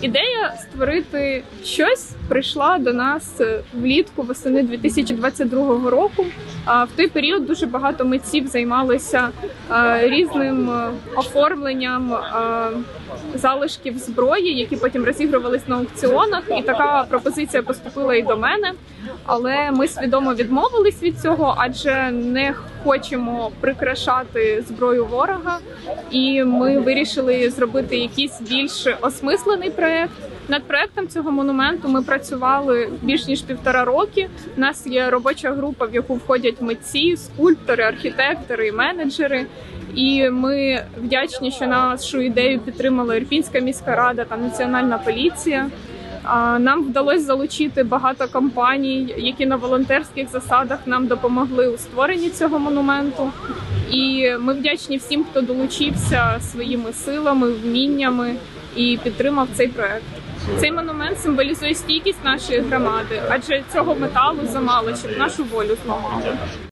Ідея створити щось прийшла до нас е, влітку восени 2022 року. А в той період дуже багато митців займалися е, різним е, оформленням залишків зброї, які потім розігрувались на аукціонах. І така пропозиція поступила і до мене. Але ми свідомо відмовились від цього, адже не хочемо прикрашати зброю ворога. І ми вирішили зробити якийсь більш осмислений проект. Над проектом цього монументу ми працювали більш ніж півтора роки. У нас є робоча група, в яку входять митці, скульптори, архітектори, менеджери. І ми вдячні, що нашу ідею підтримала Ірпінська міська рада та національна поліція. Нам вдалося залучити багато компаній, які на волонтерських засадах нам допомогли у створенні цього монументу. І ми вдячні всім, хто долучився своїми силами, вміннями і підтримав цей проект. Цей монумент символізує стійкість нашої громади, адже цього металу замало, щоб нашу волю зламали.